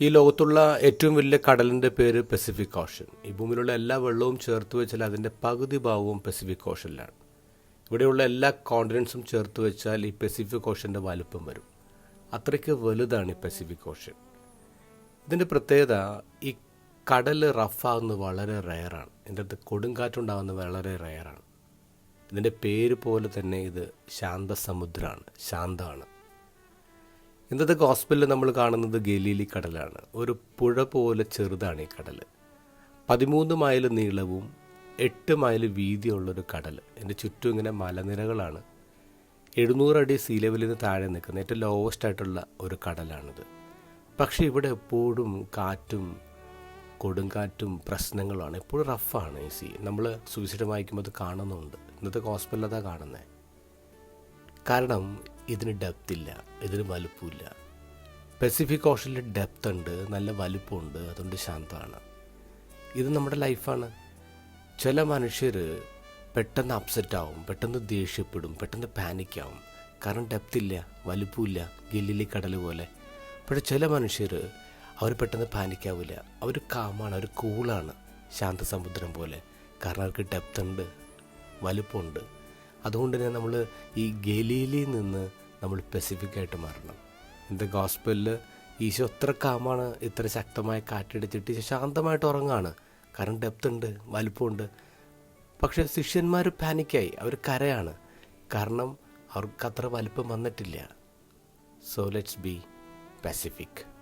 ഈ ലോകത്തുള്ള ഏറ്റവും വലിയ കടലിന്റെ പേര് പസഫിക് ഓഷൻ ഈ ഭൂമിയിലുള്ള എല്ലാ വെള്ളവും ചേർത്ത് വെച്ചാൽ അതിന്റെ പകുതി ഭാഗവും പസഫിക് ഓഷനിലാണ് ഇവിടെയുള്ള എല്ലാ കോണ്ടിനൻസും ചേർത്ത് വെച്ചാൽ ഈ പസഫിക് ഓഷന്റെ വലുപ്പം വരും. അത്രയ്ക്ക് വലുതാണ് ഈ പസഫിക് ഓഷൻ ഇതിന്റെ പ്രത്യേകത ഈ കടൽ റഫാകുന്നത് വളരെ റയറാണ് ഇതിന്റെ അടുത്ത് കൊടുങ്കാറ്റുണ്ടാകുന്നത് വളരെ റയറാണ് ഇതിന്റെ പേര് പോലെ തന്നെ ഇത് ശാന്തസമുദ്രമാണ് ശാന്തമാണ്. ഇന്നത്തെ ഗോസ്പലിൽ നമ്മൾ കാണുന്നത് ഗലീലി കടലാണ്. ഒരു പുഴ പോലെ ചെറുതാണ് ഈ കടൽ പതിമൂന്ന് മൈൽ നീളവും എട്ട് മൈൽ വീതിയുള്ളൊരു കടൽ. എന്റെ ചുറ്റും ഇങ്ങനെ മലനിരകളാണ്. എഴുന്നൂറടി സീ ലെവലിൽ നിന്ന് താഴെ നിൽക്കുന്ന ഏറ്റവും ലോവസ്റ്റ് ആയിട്ടുള്ള ഒരു കടലാണിത്. പക്ഷേ ഇവിടെ എപ്പോഴും കാറ്റും കൊടുങ്കാറ്റും പ്രശ്നങ്ങളാണ് എപ്പോഴും റഫാണ് ഈ സീ നമ്മൾ സുവിശേഷം വായിക്കുമ്പോൾ അത് കാണുന്നുണ്ട്. ഇന്നത്തെ ഹോസ്പിറ്റലിൽ കാണുന്നത് കാരണം ഇതിന് ഡെപ്ത് ഇല്ല ഇതിന് വലുപ്പമില്ല പെസിഫിക് ഓഷനിൽ ഡെപ്ത് ഉണ്ട് നല്ല വലുപ്പമുണ്ട് അതുകൊണ്ട് ശാന്തമാണ്. ഇത് നമ്മുടെ ലൈഫാണ് ചില മനുഷ്യർ പെട്ടെന്ന് അപ്സെറ്റ് ആവും പെട്ടെന്ന് ദേഷ്യപ്പെടും പെട്ടെന്ന് പാനിക് ആവും. കാരണം ഡെപ്ത് ഇല്ല വലുപ്പമില്ല ഗില്ലിലി കടൽ പോലെ. പക്ഷേ ചില മനുഷ്യർ അവർ പെട്ടെന്ന് പാനിക്കാവില്ല അവർ കാമാണ് അവർ കൂളാണ് ശാന്തസമുദ്രം പോലെ. കാരണം അവർക്ക് ഡെപ്ത് ഉണ്ട് വലുപ്പമുണ്ട് അതുകൊണ്ട് തന്നെ നമ്മൾ ഈ ഗലീലിയിൽ നിന്ന് നമ്മൾ സ്പെസിഫിക്കായിട്ട് മാറണം. ഇന്നത്തെ ഗോസ്പലിൽ ഈശോ എത്ര കാമാണ് ഇത്ര ശക്തമായ കാറ്റടിച്ചിട്ട് ശാന്തമായിട്ട് ഉറങ്ങാണ്. കാരണം ഡെപ്ത് ഉണ്ട് വലുപ്പമുണ്ട്. പക്ഷേ ശിഷ്യന്മാർ പാനിക്കായി അവർ കരയാണ്. കാരണം അവർക്ക് അത്ര വലുപ്പം വന്നിട്ടില്ല. So let's be Pacific